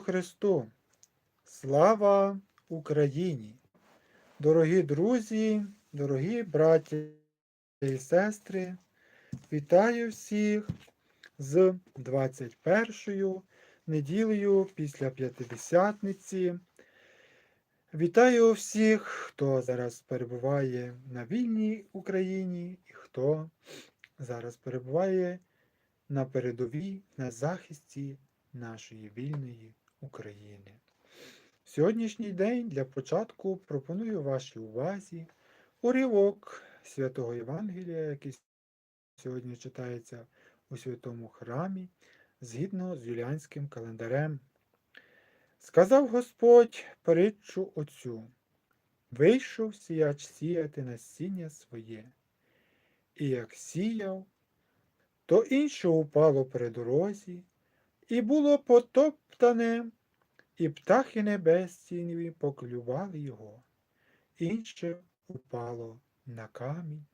Христу! Слава Україні! Дорогі друзі, дорогі браті і сестри, вітаю всіх з 21-ю неділею після П'ятидесятниці. Вітаю всіх, хто зараз перебуває на вільній Україні і хто зараз перебуває на передовій, на захисті нашої вільної України. В сьогоднішній день для початку пропоную вашій увазі уривок святого Євангелія, який сьогодні читається у святому храмі, згідно з юліанським календарем. Сказав Господь притчу оцю, вийшов сіяч сіяти насіння своє, і як сіяв, то інше упало при дорозі, і було потоптане, і птахи небесні поклювали його, інше упало на камінь,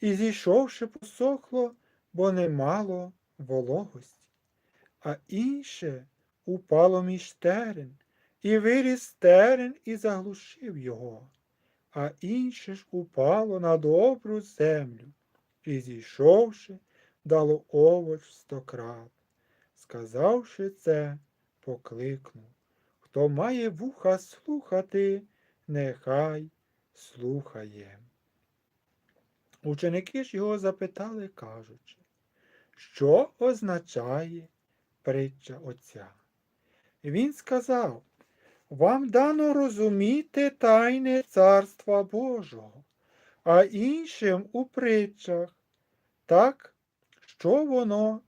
і зійшовши, посохло, бо не мало вологості, а інше упало між терен, і виріс терен і заглушив його, а інше ж упало на добру землю, і зійшовши, дало овоч стократ. Сказавши це, покликнув. Хто має вуха слухати, нехай слухає. Ученики ж його запитали, кажучи, що означає притча Отця? Він сказав, вам дано розуміти тайне Царства Божого, а іншим у притчах, так, що воно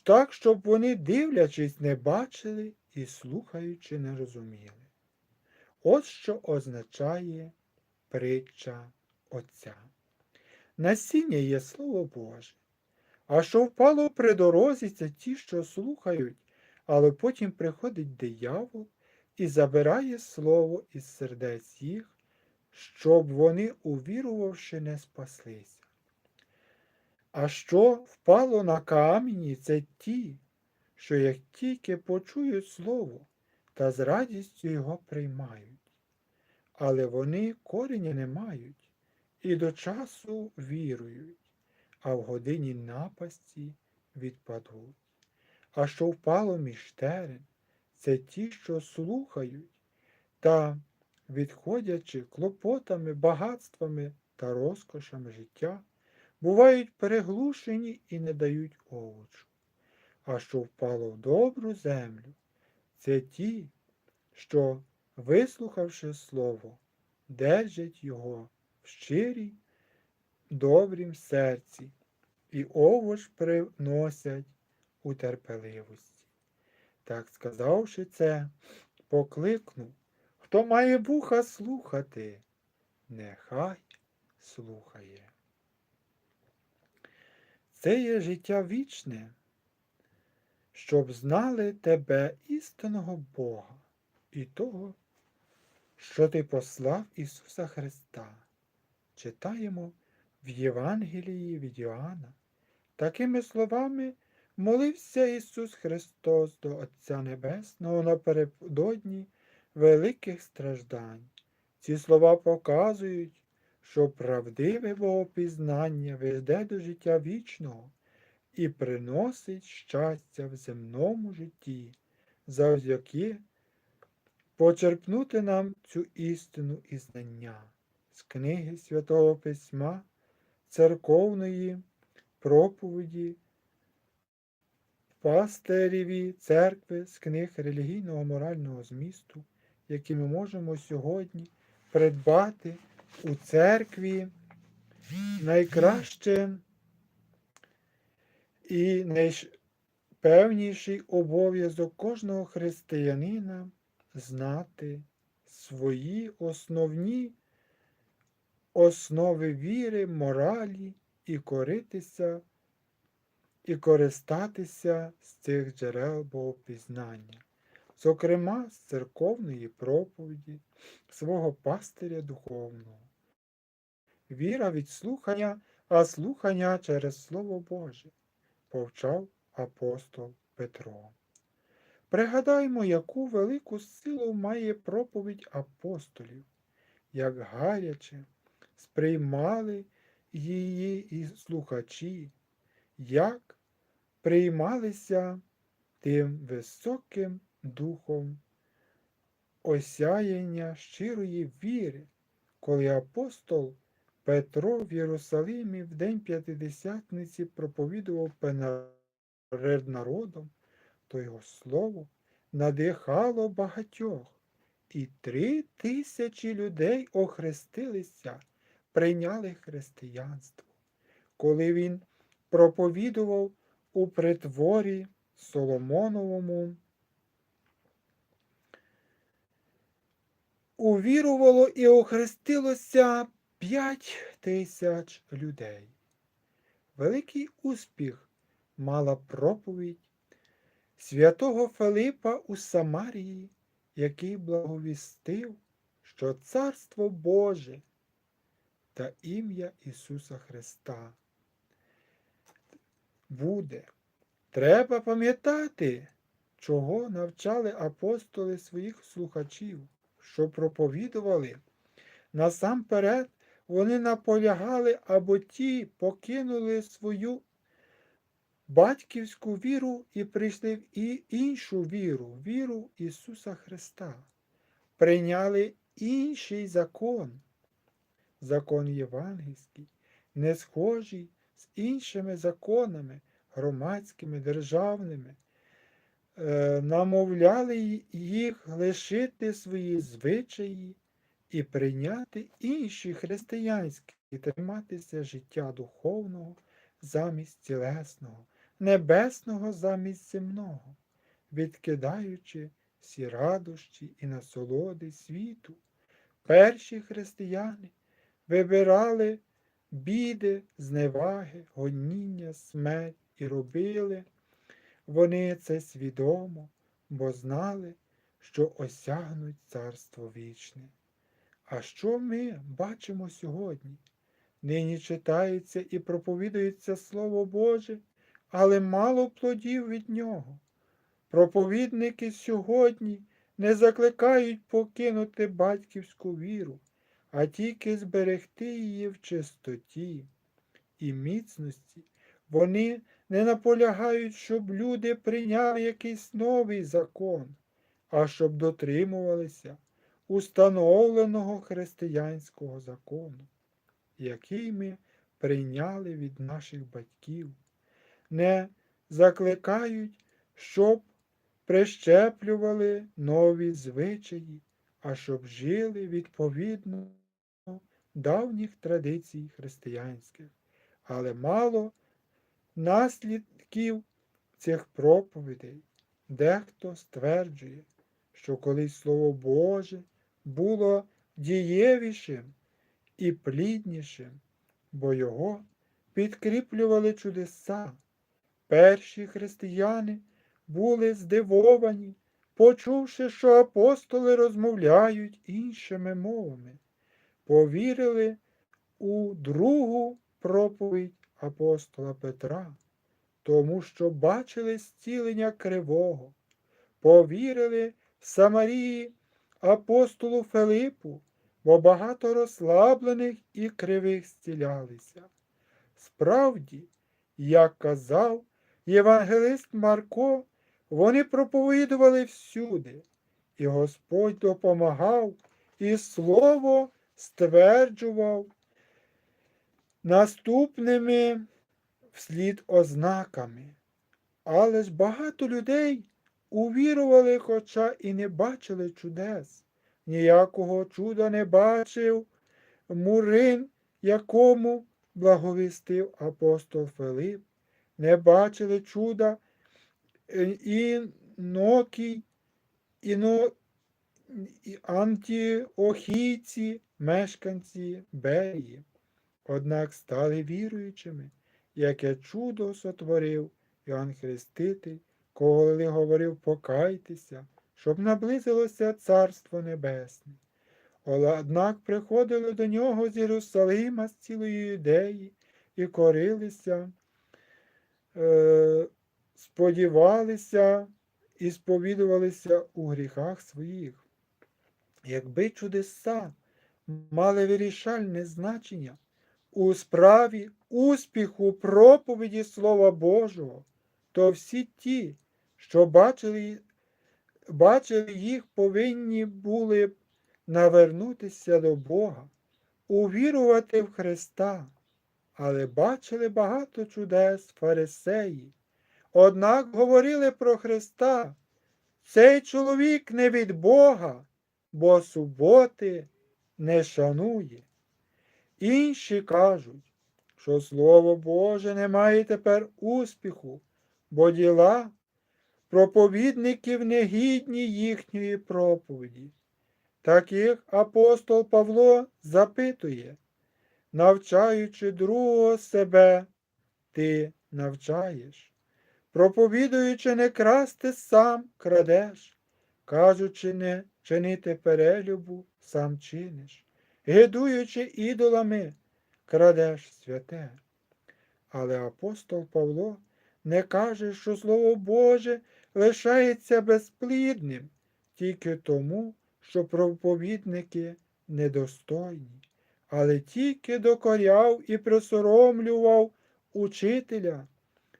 так, щоб вони, дивлячись, не бачили і слухаючи, не розуміли. От що означає притча Отця. Насіння є Слово Боже, а що впало при дорозі, це ті, що слухають, але потім приходить диявол і забирає слово із сердець їх, щоб вони, увірувавши, не спаслися. А що впало на камені, це ті, що як тільки почують слово та з радістю його приймають, але вони корення не мають і до часу вірують, а в годині напасті відпадуть. А що впало між терен, це ті, що слухають та, відходячи клопотами, багатствами та розкошами життя, бувають переглушені і не дають овочу. А що впало в добру землю, це ті, що, вислухавши слово, держать його в щирій, добрім серці і овоч приносять у терпеливості. Так сказавши це, покликнув, хто має вуха слухати, нехай слухає. Це є життя вічне, щоб знали тебе істинного Бога і того, що ти послав Ісуса Христа. Читаємо в Євангелії від Йоанна. Такими словами молився Ісус Христос до Отця Небесного напередодні великих страждань. Ці слова показують, що правдиве богопізнання веде до життя вічного і приносить щастя в земному житті, завдяки почерпнути нам цю істину і знання з книги Святого Письма, церковної проповіді, пастиріві церкви з книг релігійного морального змісту, які ми можемо сьогодні придбати у церкві. Найкраще і найпевніший обов'язок кожного християнина знати свої основні основи віри, моралі і коритися, і користатися з цих джерел богопізнання зокрема з церковної проповіді свого пастиря духовного. Віра від слухання, а слухання через Слово Боже, повчав апостол Петро. Пригадаймо, яку велику силу має проповідь апостолів, як гаряче сприймали її і слухачі, як приймалися тим високим духом осяяння щирої віри, коли апостол Петро в Єрусалимі в день П'ятидесятниці проповідував перед народом, то його слово надихало багатьох, і три тисячі людей охрестилися, прийняли християнство. Коли він проповідував у притворі Соломоновому, увірувало і охрестилося п'ять тисяч людей. Великий успіх мала проповідь святого Филипа у Самарії, який благовістив, що Царство Боже та ім'я Ісуса Христа буде. Треба пам'ятати, чого навчали апостоли своїх слухачів, що проповідували. Насамперед вони наполягали або ті покинули свою батьківську віру і прийшли в іншу віру, віру Ісуса Христа. Прийняли інший закон, закон євангельський, не схожий з іншими законами, громадськими, державними, намовляли їх лишити свої звичаї і прийняти інші християнські, і триматися життя духовного замість тілесного, небесного замість земного, відкидаючи всі радощі і насолоди світу. Перші християни вибирали біди, зневаги, гоніння, смерть і робили. Вони це свідомо, бо знали, що осягнуть царство вічне. А що ми бачимо сьогодні? Нині читається і проповідується Слово Боже, але мало плодів від нього. Проповідники сьогодні не закликають покинути батьківську віру, а тільки зберегти її в чистоті і міцності. Вони не наполягають, щоб люди прийняли якийсь новий закон, а щоб дотримувалися установленого християнського закону, який ми прийняли від наших батьків, не закликають, щоб прищеплювали нові звичаї, а щоб жили відповідно давніх традицій християнських, але мало наслідків цих проповідей. Дехто стверджує, що колись Слово Боже було дієвішим і пліднішим, бо його підкріплювали чудеса. Перші християни були здивовані, почувши, що апостоли розмовляють іншими мовами, повірили у другу проповідь апостола Петра, тому що бачили зцілення кривого, повірили в Самарії апостолу Филипу, бо багато розслаблених і кривих зцілялися. Справді, як казав євангелист Марко, вони проповідували всюди, і Господь допомагав, і слово стверджував наступними вслід ознаками. Але ж багато людей увірували, хоча і не бачили чудес. Ніякого чуда не бачив Мурин, якому благовістив апостол Филип. Не бачили чуда інокій, іно, антіохійці, мешканці Берії. Однак стали віруючими, яке чудо сотворив Іоанн Хреститель, коли говорив покайтеся, щоб наблизилося Царство Небесне. Однак приходили до нього з Єрусалима з цілої юдеї і корилися е, сподівалися і сповідувалися у гріхах своїх. Якби чудеса мали вирішальне значення у справі успіху проповіді Слова Божого, то всі ті, що бачили, бачили їх, повинні були б навернутися до Бога, увірувати в Христа, але бачили багато чудес фарисеї. Однак говорили про Христа. Цей чоловік не від Бога, бо суботи не шанує. Інші кажуть, що Слово Боже не має тепер успіху, бо діла проповідників не гідні їхньої проповіді. Таких апостол Павло запитує, навчаючи другого себе, ти навчаєш. Проповідуючи не красти, сам крадеш, кажучи не чинити перелюбу, сам чиниш, гидуючи ідолами, крадеш святе. Але апостол Павло не каже, що Слово Боже лишається безплідним тільки тому, що проповідники недостойні, але тільки докоряв і присоромлював учителя,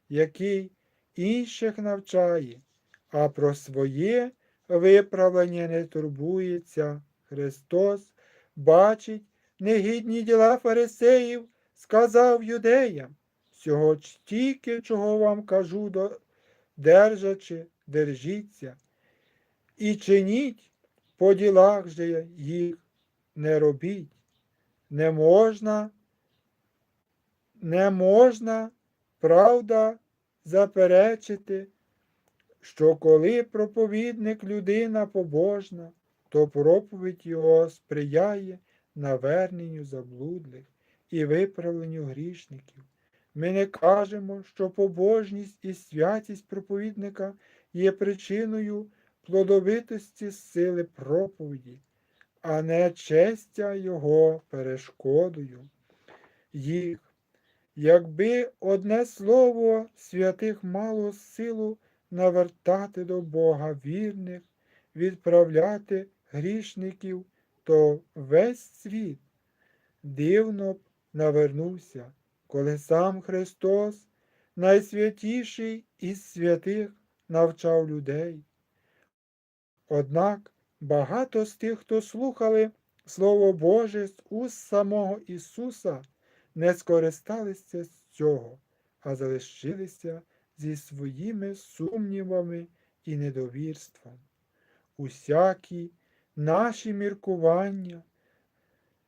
який інших навчає, а про своє виправлення не турбується. Христос бачить негідні діла фарисеїв, сказав юдеям, всього тільки, чого вам кажу, держачи, держіться, і чиніть по ділах же їх не робіть. Не можна, не можна, правда, заперечити, що коли проповідник людина побожна, то проповідь його сприяє наверненню заблудлих і виправленню грішників. Ми не кажемо, що побожність і святість проповідника є причиною плодовитості сили проповіді, а не честя його перешкодою. Їх, якби одне слово святих мало силу навертати до Бога вірних, відправляти грішників, то весь світ дивно б навернувся, коли сам Христос, найсвятіший із святих, навчав людей. Однак багато з тих, хто слухали Слово Боже з уст самого Ісуса, не скористалися з цього, а залишилися зі своїми сумнівами і недовірством. Усякі наші міркування,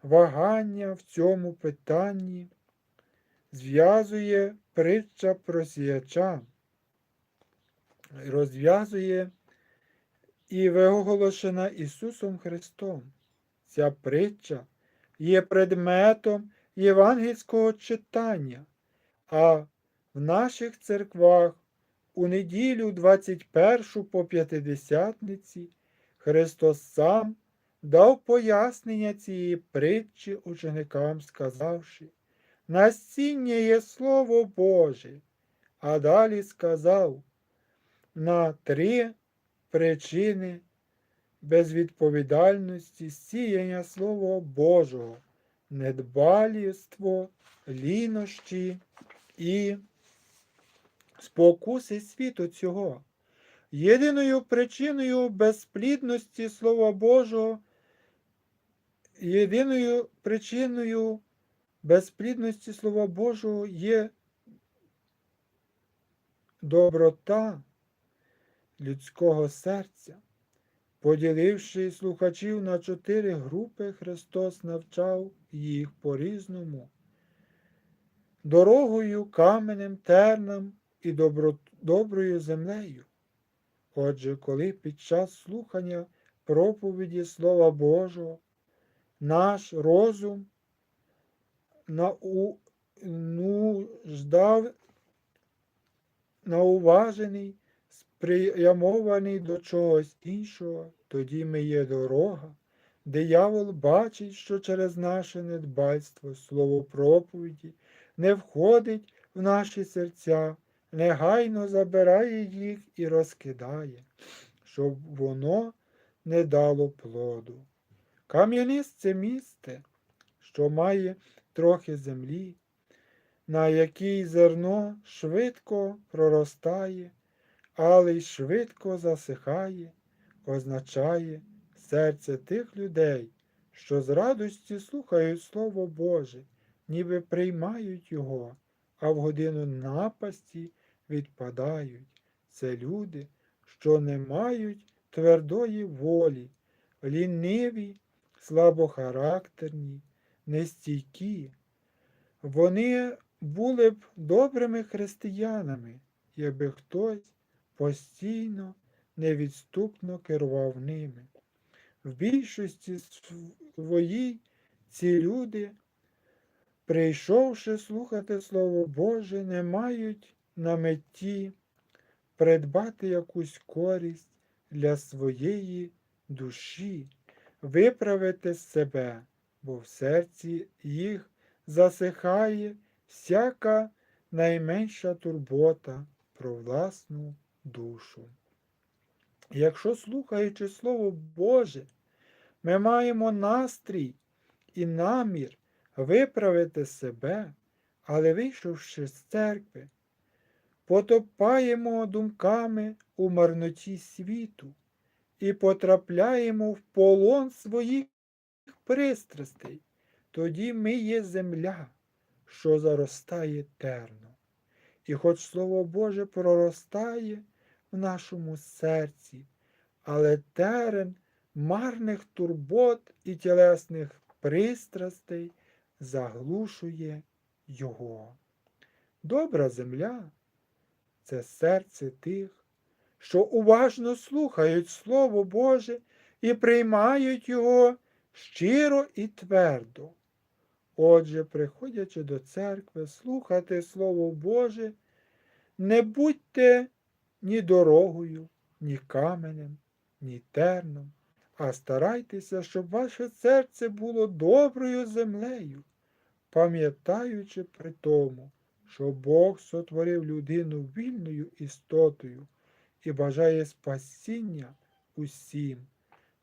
вагання в цьому питанні зв'язує притча про сіяча, розв'язує і виголошена Ісусом Христом. Ця притча є предметом євангельського читання, а в наших церквах у неділю 21 по п'ятидесятниці Христос сам дав пояснення цієї притчі ученикам, сказавши, насіння є Слово Боже, а далі сказав на три причини безвідповідальності сіяння Слова Божого, недбаліство, лінощі і спокуси світу цього. Єдиною причиною безплідності Слова Божого, єдиною причиною безплідності Слова Божого є доброта людського серця. Поділивши слухачів на чотири групи, Христос навчав їх по-різному. Дорогою, каменем, терном і добро, доброю землею. Отже, коли під час слухання проповіді Слова Божого наш розум нау, науважений, спрямований до чогось іншого, тоді ми є дорога. Диявол бачить, що через наше недбальство слово проповіді не входить в наші серця, негайно забирає їх і розкидає, щоб воно не дало плоду. Кам'янисте місце, що має трохи землі, на якій зерно швидко проростає, але й швидко засихає, означає серце тих людей, що з радості слухають Слово Боже, ніби приймають його, а в годину напасті відпадають. Це люди, що не мають твердої волі, ліниві, слабохарактерні, нестійкі. Вони були б добрими християнами, якби хтось постійно, невідступно керував ними. В більшості своїй ці люди, прийшовши слухати Слово Боже, не мають на меті придбати якусь користь для своєї душі, виправити себе, бо в серці їх засихає всяка найменша турбота про власну душу. Якщо, слухаючи Слово Боже, ми маємо настрій і намір виправити себе, але вийшовши з церкви, потопаємо думками у марноті світу і потрапляємо в полон своїх пристрастей, тоді ми є земля, що заростає терно. І хоч Слово Боже проростає в нашому серці, але терен марних турбот і тілесних пристрастей заглушує його. Добра земля це серце тих, що уважно слухають Слово Боже і приймають його щиро і твердо. Отже, приходячи до церкви, слухати Слово Боже, не будьте ні дорогою, ні каменем, ні терном, а старайтеся, щоб ваше серце було доброю землею, пам'ятаючи при тому, що Бог сотворив людину вільною істотою і бажає спасіння усім.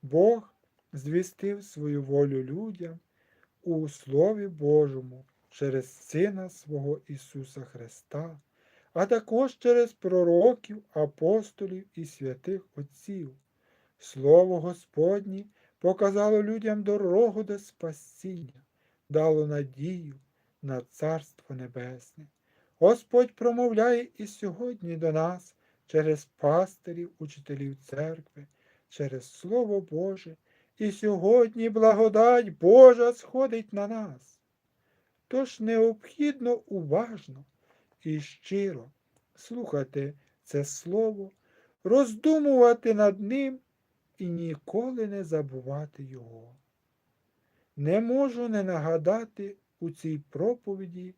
Бог звістив свою волю людям у Слові Божому через Сина свого Ісуса Христа, а також через пророків, апостолів і святих Отців. Слово Господнє показало людям дорогу до спасіння, дало надію на Царство Небесне. Господь промовляє і сьогодні до нас через пастирів, учителів церкви, через Слово Боже, і сьогодні благодать Божа сходить на нас. Тож необхідно уважно і щиро слухати це Слово, роздумувати над ним і ніколи не забувати його. Не можу не нагадати у цій проповіді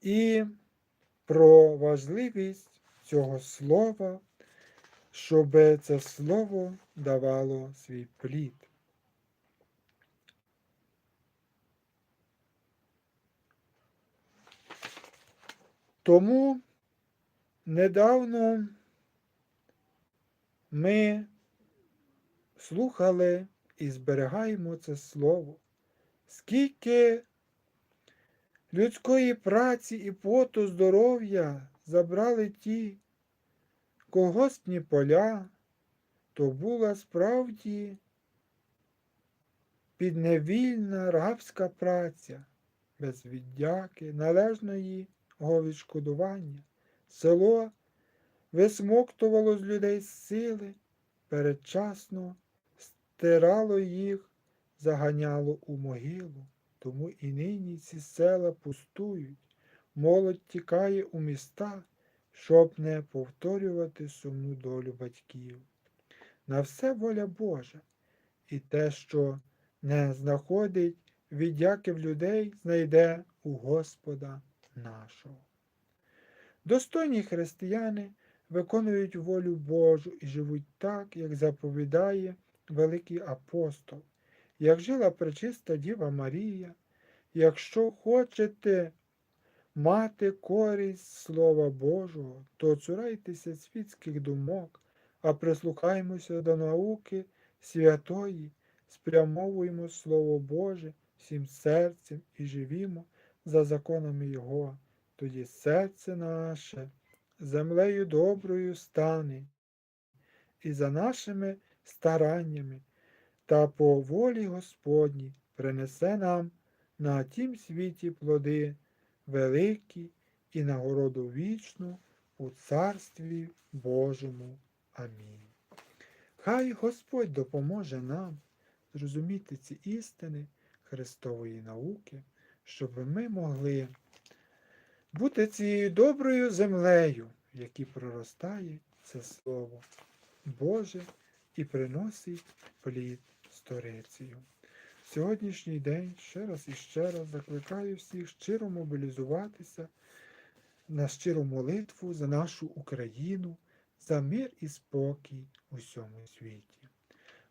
і про важливість цього слова, щоб це слово давало свій плід. Тому недавно ми слухали і зберігаємо це слово, скільки людської праці і поту здоров'я забрали ті колгоспні поля, то була справді підневільна рабська праця, без віддяки, належної відшкодування. Село висмоктувало з людей сили, передчасно стирало їх, заганяло у могилу. Тому і нині ці села пустують, молодь тікає у міста, щоб не повторювати сумну долю батьків. На все воля Божа, і те, що не знаходить віддяки в людей, знайде у Господа нашого. Достойні християни виконують волю Божу і живуть так, як заповідає великий апостол, як жила пречиста Діва Марія. Якщо хочете мати користь Слова Божого, то цурайтеся світських думок, а прислухаймося до науки святої, спрямовуємо Слово Боже всім серцем і живімо за законами Його. Тоді серце наше землею доброю стане, і за нашими стараннями та по волі Господній принесе нам на тім світі плоди великі і нагороду вічну у Царстві Божому. Амінь. Хай Господь допоможе нам зрозуміти ці істини Христової науки, щоб ми могли бути цією доброю землею, в якій проростає це Слово Боже і приносить плід сторицею. Сьогоднішній день ще раз і ще раз закликаю всіх щиро мобілізуватися на щиру молитву за нашу Україну, за мир і спокій у всьому світі.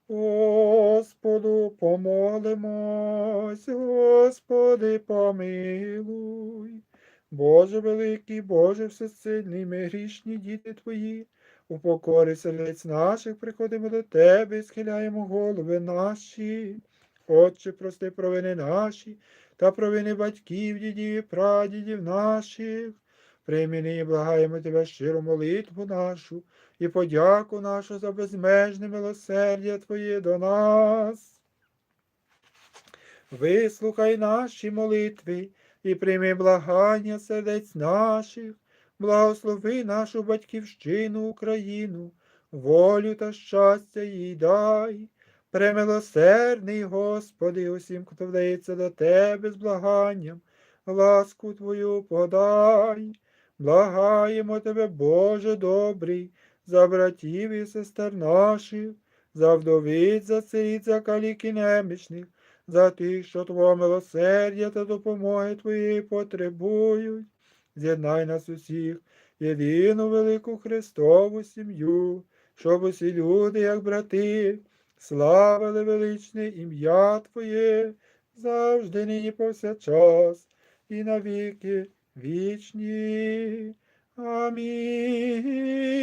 Господу помолимось, Господи помилуй. Боже великий, Боже всесильний, ми грішні діти Твої, у покорі сердець наших приходимо до Тебе і схиляємо голови наші. Отче, прости провини наші та провини батьків, дідів і прадідів наших. Прийміни і благаємо Тебе щиру молитву нашу і подяку нашу за безмежне милосердя Твоє до нас. Вислухай наші молитви і прийми благання сердець наших, благослови нашу батьківщину Україну, волю та щастя їй дай. Премилосердний, Господи, усім, хто вдається до Тебе з благанням, ласку Твою подай. Благаємо Тебе, Боже добрий, за братів і сестер наших, за вдовиць, за сиріт, за калік і немічних, за тих, що Твого милосердя та допомоги Твоєї потребують. З'єднай нас усіх, єдину велику Христову сім'ю, щоб усі люди, як брати, славили величне ім'я Твоє, завжди нині повсякчас, і навіки вічні. Амінь.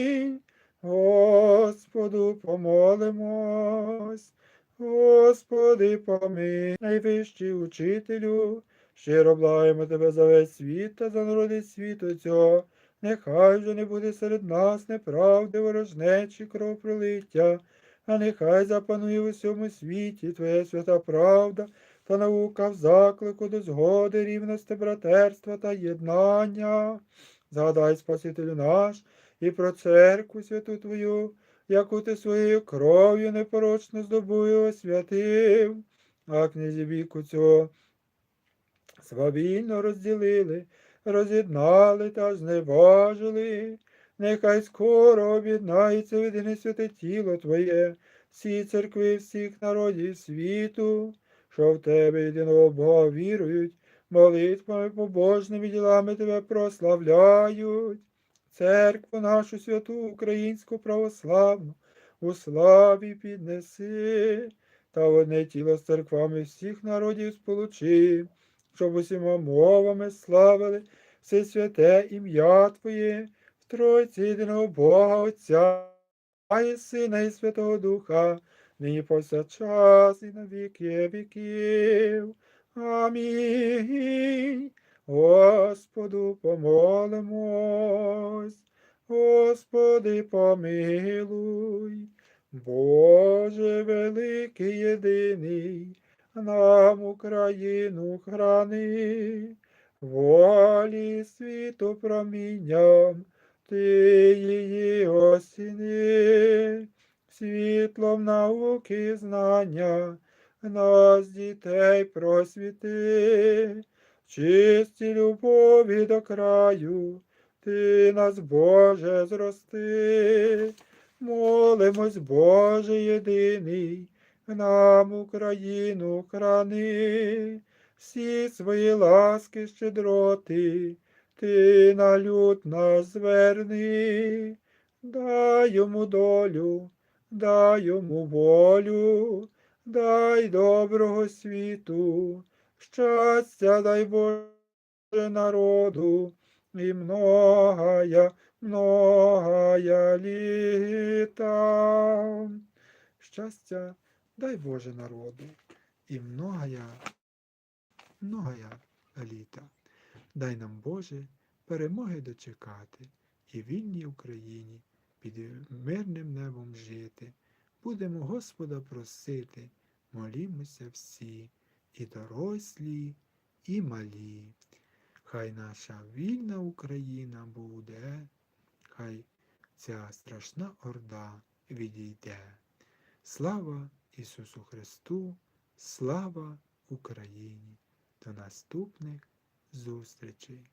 Господу помолимось, Господи помилуй, найвищий учителю, щиро благаємо Тебе за весь світ та за народи світу цього. Нехай же не буде серед нас неправди, ворожнечі, кровопролиття, а нехай запанує в усьому світі Твоя свята правда та наука в заклику до згоди, рівності, братерства та єднання. Згадай, Спасителю наш, і про церкву святу Твою, яку ти своєю кров'ю непорочно здобую освятив, а князі віку цього свавільно розділили, роз'єднали та зневажили. Нехай скоро об'єднається єдине святе тіло Твоє, всі церкви всіх народів світу, що в Тебе єдиного Бога вірують, молитвами побожними ділами Тебе прославляють. Церкву нашу святу українську православну у славі піднеси, та одне тіло з церквами всіх народів сполучи, щоб усіма мовами славили все святе ім'я Твоє, в Тройці єдиного Бога Отця і Сина, і Святого Духа, нині повсякчас і на віки віків. Амінь. Господу помолимось, Господи помилуй, Боже великий єдиний, нам Україну храни, волі світу промінням, ти її осіни, світлом науки знання, нас дітей просвіти чисті любові до краю, ти нас, Боже, зрости, молимось, Боже єдиний, нам Україну храни, всі свої ласки щедроти, ти на люд нас зверни, дай йому долю, дай йому волю, дай доброго світу щастя дай Боже народу, и многая, многая літа. Щастя, дай Боже народу, і многая, многая літа. Дай нам, Боже, перемоги дочекати і вільній Україні під мирним небом жити. Будемо Господа просити, молімося всі, і дорослі, і малі. Хай наша вільна Україна буде, хай ця страшна орда відійде. Слава Ісусу Христу, слава Україні! До наступних зустрічей!